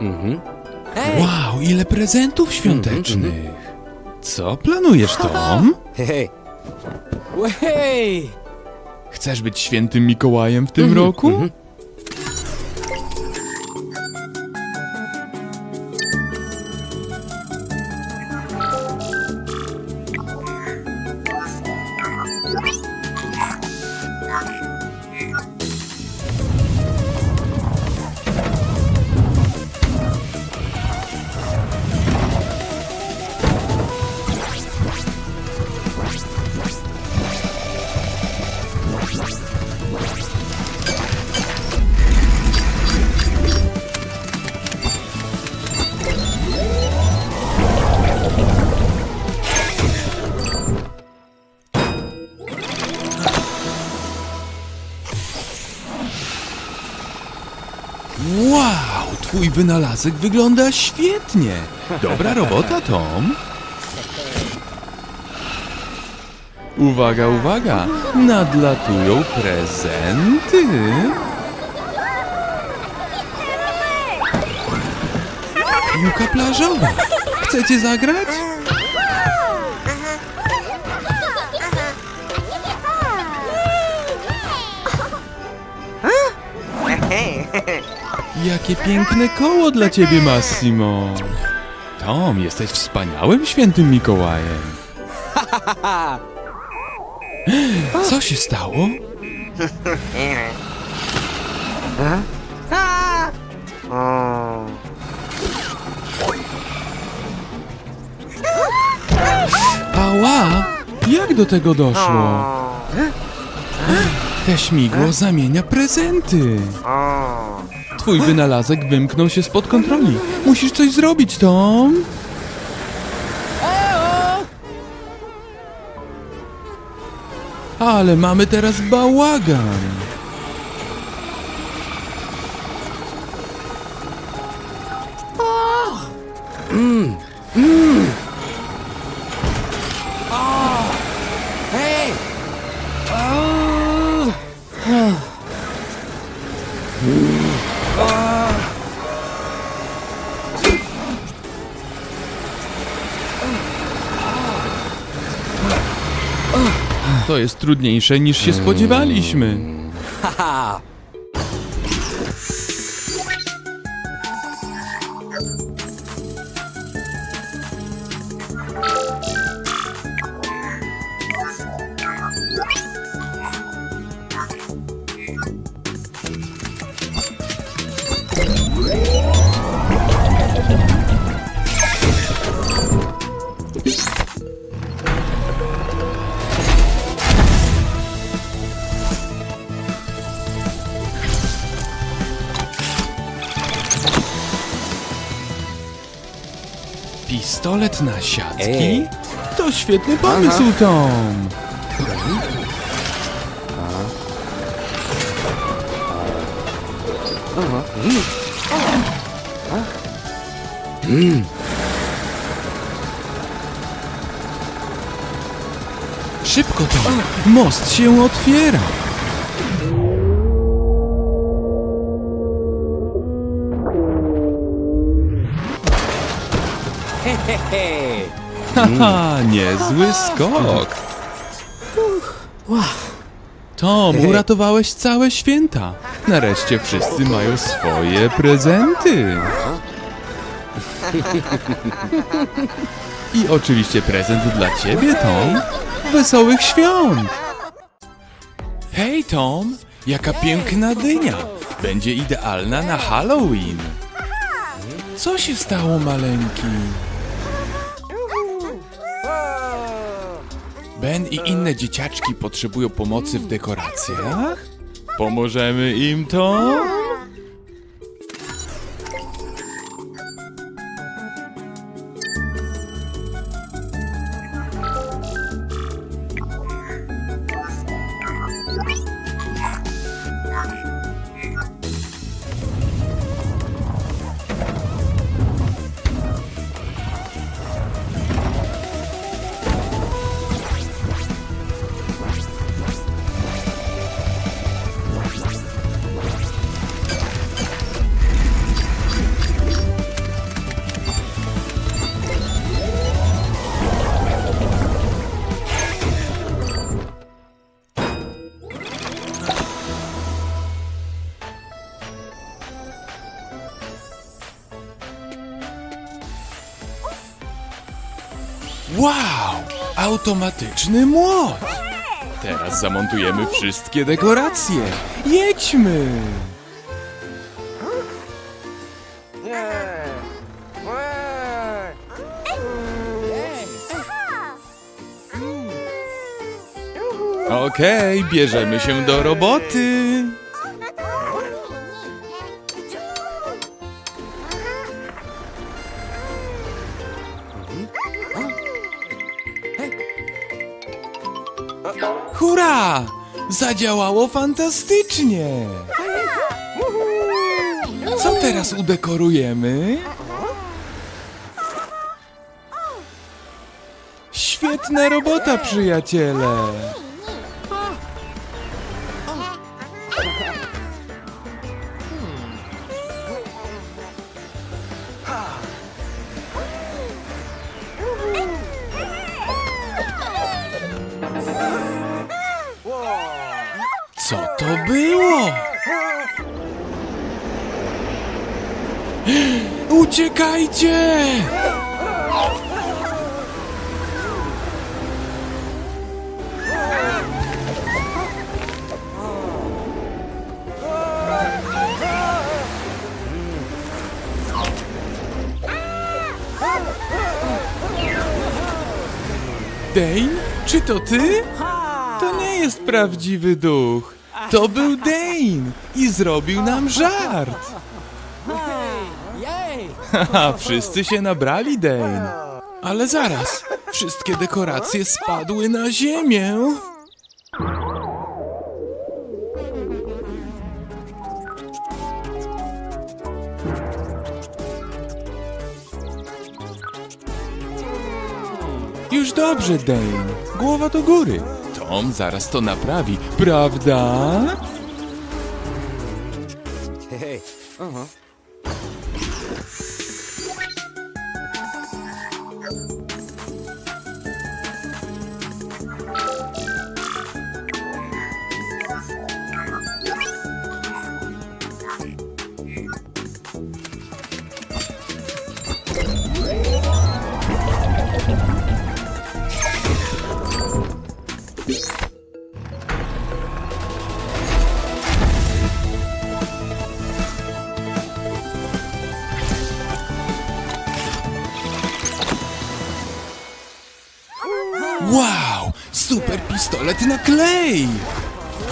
Mhm. Wow, ile prezentów świątecznych. Co planujesz, Tom? Hej. Hej! Chcesz być świętym Mikołajem w tym roku? Wow, wynalazek wygląda świetnie. Dobra robota, Tom. Uwaga, uwaga, nadlatują prezenty. Piłka plażowa. Chcecie zagrać? Jakie piękne koło dla ciebie, Massimo. Tom, jesteś wspaniałym świętym Mikołajem. Co się stało? Ała! Jak do tego doszło? Te śmigło zamienia prezenty. Twój wynalazek wymknął się spod kontroli. Musisz coś zrobić, Tom. Ale mamy teraz bałagan. Jest trudniejsze niż się spodziewaliśmy. Haha! Pistolet na siatki? Ej. To świetny pomysł, Tom. Szybko, Tom. Most się otwiera. Haha, niezły skok. Tom, uratowałeś całe święta. Nareszcie wszyscy mają swoje prezenty. I oczywiście prezent dla ciebie, Tom. Wesołych świąt! Hej, Tom, jaka piękna dynia. Będzie idealna na Halloween. Co się stało, maleńki? Ben i inne dzieciaczki potrzebują pomocy w dekoracjach? Pomożemy im to? Wow! Automatyczny młot! Teraz zamontujemy wszystkie dekoracje. Jedźmy! Okej, bierzemy się do roboty. Hurra! Zadziałało fantastycznie! Co teraz udekorujemy? Świetna robota, przyjaciele! Dane, czy to ty? To nie jest prawdziwy duch. To był Dane i zrobił nam żart. Haha, wszyscy się nabrali, Dane. Ale zaraz, wszystkie dekoracje spadły na ziemię. Dobrze, Dane. Głowa do góry. Tom zaraz to naprawi, prawda? Hej, aha. Wow! Super pistolet na klej!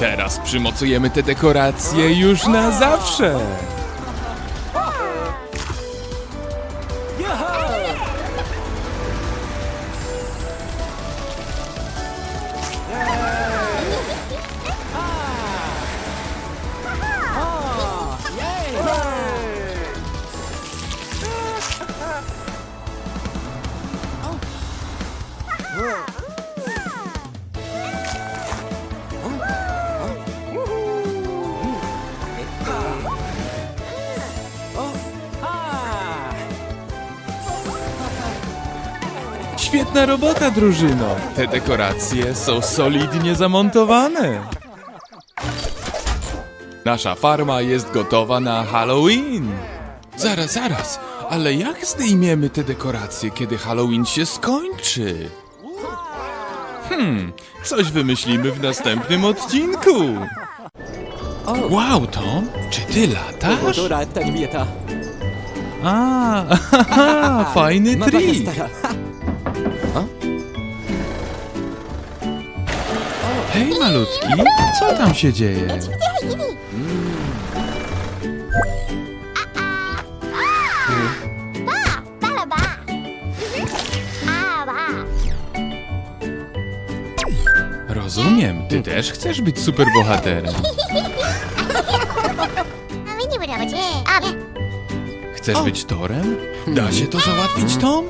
Teraz przymocujemy te dekoracje już na zawsze! Drużyno! Te dekoracje są solidnie zamontowane. Nasza farma jest gotowa na Halloween. Zaraz, zaraz, ale jak zdejmiemy te dekoracje, kiedy Halloween się skończy? Hmm, coś wymyślimy w następnym odcinku. Wow, Tom, czy ty latasz? Kultura tak bieta. A, fajny Mapa trik. stara. Hej, malutki, co tam się dzieje? Rozumiem, ty też chcesz być superbohaterem. Chcesz być Torem? Da się to załatwić, Tom?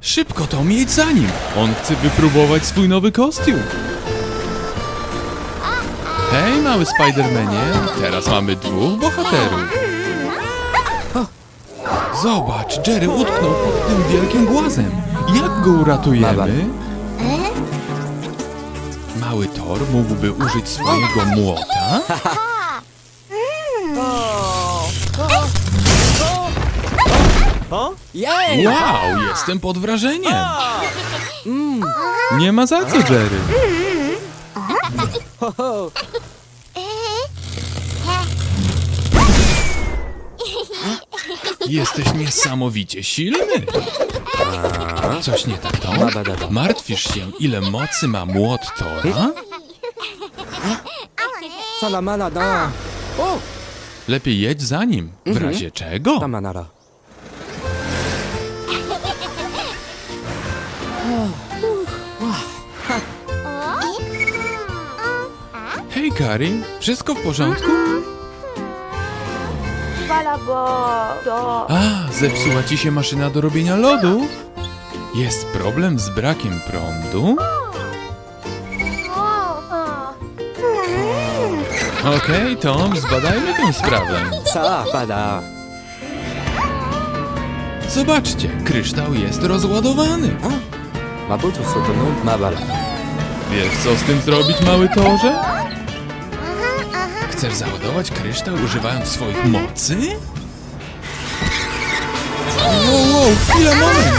Szybko, Tom, jedź za nim! On chce wypróbować swój nowy kostium. Hej, mały Spidermanie, teraz mamy dwóch bohaterów. Zobacz, Jerry utknął pod tym wielkim głazem. Jak go uratujemy? Mały Thor mógłby użyć swojego młota? Jej! Wow, jestem pod wrażeniem. Nie ma za co, Jerry. Ho, ho. Jesteś niesamowicie silny. Coś nie tak, Tom? Martwisz się, ile mocy ma młot Tora? Salamana da. O! Lepiej jedź za nim. W razie czego? Tamanara. Kari, wszystko w porządku? Balabo, A, zepsuła ci się maszyna do robienia lodu? Jest problem z brakiem prądu? Okej, Tom, zbadajmy tę sprawę. Sa, pada. Zobaczcie, kryształ jest rozładowany. Mabutu sotonu mabala. Wiesz, co z tym zrobić, mały Torze? Chcesz załadować kryształ używając swoich mocy? Wow, wow, chwila, moment!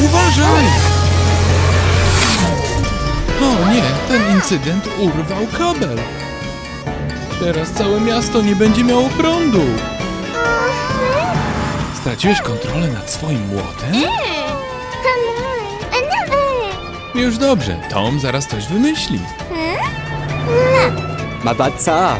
Uważaj! O nie, ten incydent urwał kabel. Teraz całe miasto nie będzie miało prądu. Straciłeś kontrolę nad swoim młotem? Już dobrze, Tom zaraz coś wymyśli. Mabatsa.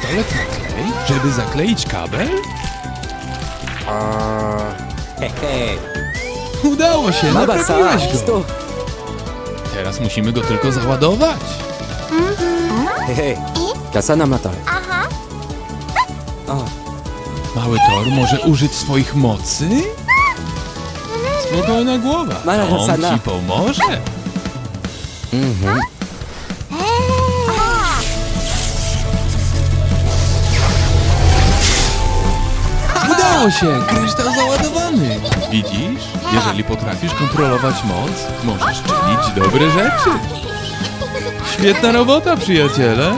Pistolet na klej? Żeby zakleić kabel? Hehe. Udało się, Mabasa. naprawiłeś go. Sto. Teraz musimy go tylko załadować. Hehe. Kasana mata. O, Mały Thor może użyć swoich mocy? Spokojna głowa. Mala On Hasana. ci pomoże. Się! Kryształ załadowany! Widzisz? Jeżeli potrafisz kontrolować moc, możesz czynić dobre rzeczy. Świetna robota, przyjaciele!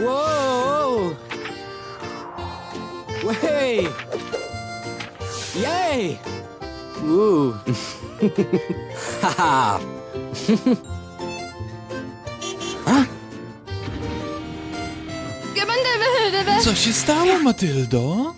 Wow! Wey! Yay! Woo! Haha! Co się stało, Matyldo?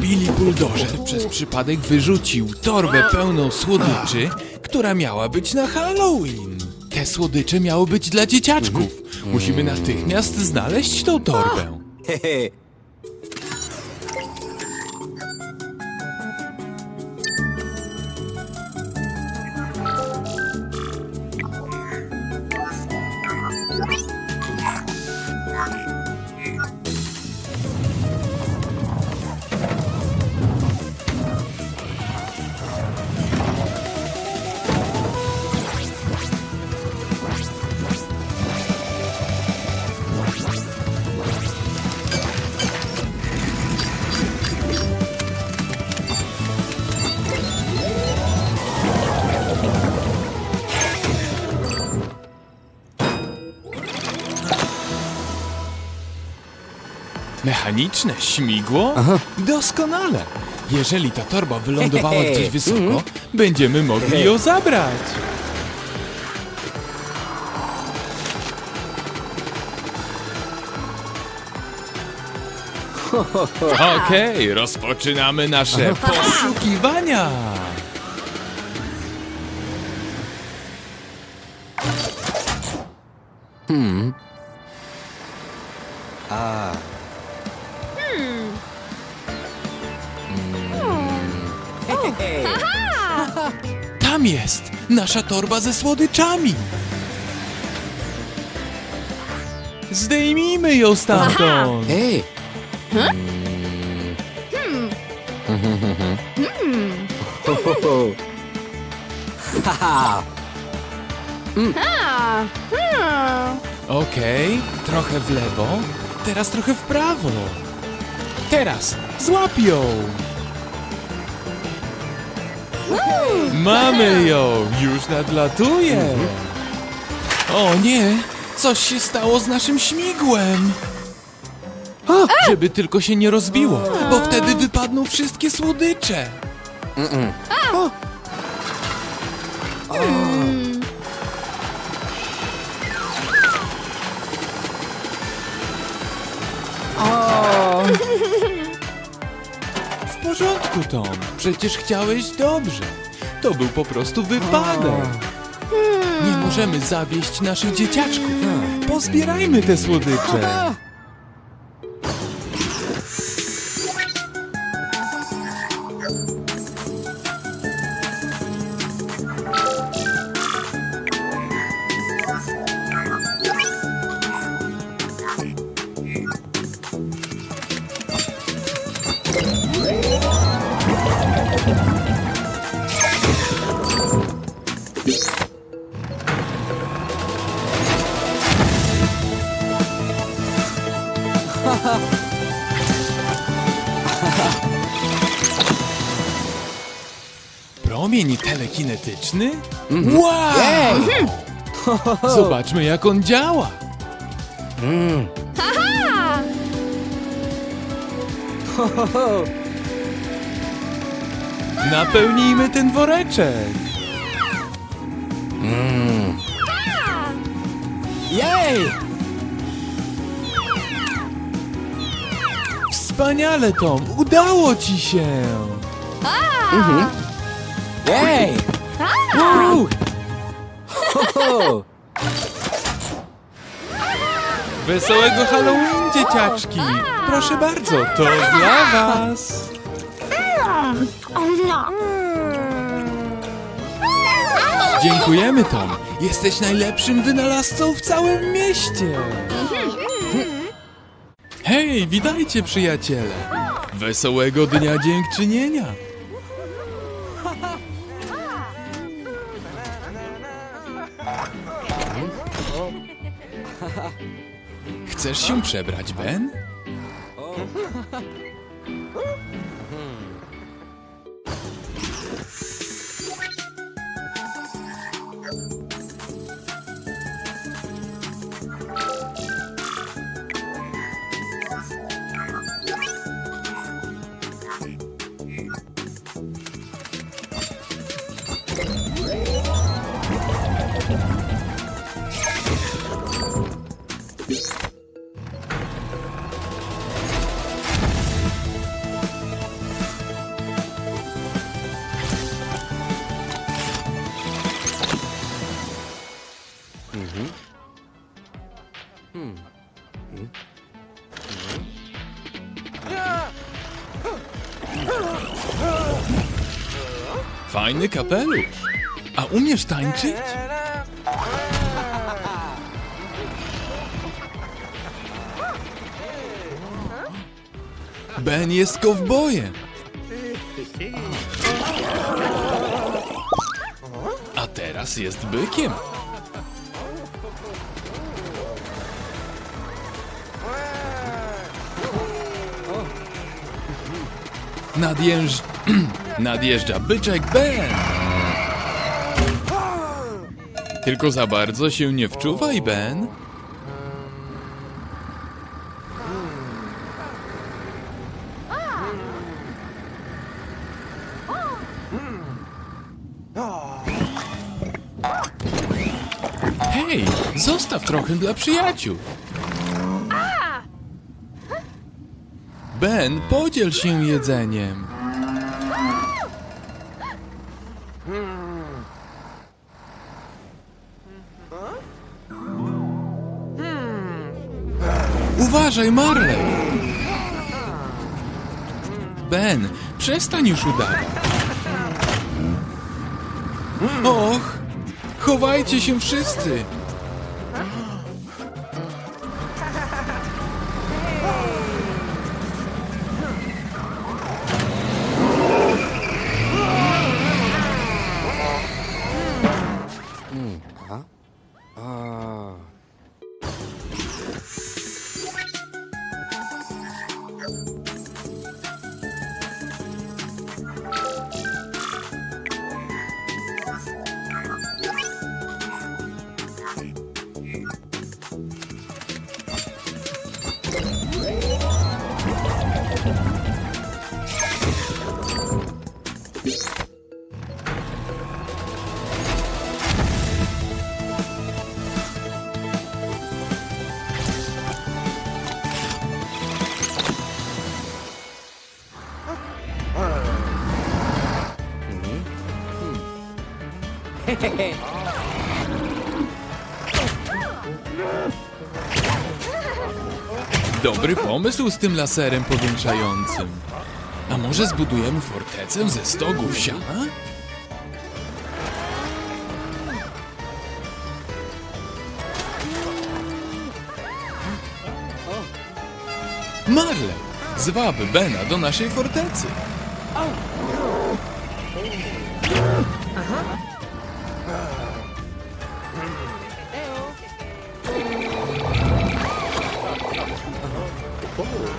Billy Bulldozer przez przypadek wyrzucił torbę pełną słodyczy, która miała być na Halloween. Te słodycze miały być dla dzieciaczków. Musimy natychmiast znaleźć tą torbę. Mechaniczne śmigło? Doskonale. Jeżeli ta torba wylądowała gdzieś wysoko, Mhm. będziemy mogli ją zabrać. Okej, rozpoczynamy nasze poszukiwania. Tam jest nasza torba ze słodyczami. Zdejmijmy ją stamtąd. hej. Ho, ho, ho. Haha. Okej, trochę w lewo, teraz trochę w prawo. Teraz złap ją. Mamy ją, już nadlatuje. O nie, coś się stało z naszym śmigłem. Żeby tylko się nie rozbiło, bo wtedy wypadną wszystkie słodycze. W porządku, Tom. Przecież chciałeś dobrze. To był po prostu wypadek. Nie możemy zawieść naszych dzieciaczków. Pozbierajmy te słodycze. Promień telekinetyczny? Wow! Ej. Zobaczmy, jak on działa. Ho, ho. Napełnijmy ten woreczek. Jej. Wspaniale, Tom. Udało ci się. Ho. Wesołego Halloween, dzieciaczki. Proszę bardzo, to dla was. Dziękujemy, Tom. Jesteś najlepszym wynalazcą w całym mieście. Hej, witajcie, przyjaciele. Wesołego dnia dziękczynienia. Chcesz się przebrać, Ben? Fajny kapelusz. A umiesz tańczyć? Ben jest kowbojem. A teraz jest bykiem. Nadjeżdż... Nadjeżdża byczek Ben! Tylko za bardzo się nie wczuwaj, Ben. Hej, zostaw trochę dla przyjaciół. Ben, podziel się jedzeniem. Uważaj, Marley! Ben, przestań już udawać. Och, chowajcie się wszyscy! Dobry pomysł z tym laserem powiększającym. A może zbudujemy fortecę ze stogów siana? Marley, zwab Bena do naszej fortecy.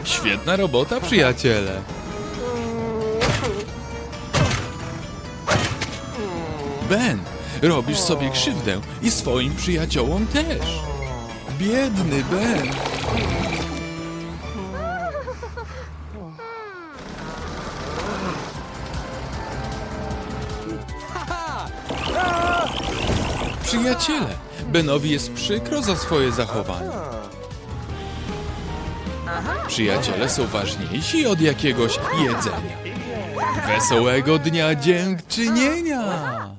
Świetna robota, przyjaciele. Ben, robisz sobie krzywdę i swoim przyjaciołom też. Biedny Ben. Przyjaciele, Benowi jest przykro za swoje zachowanie. Przyjaciele są ważniejsi od jakiegoś jedzenia. Wesołego dnia dziękczynienia!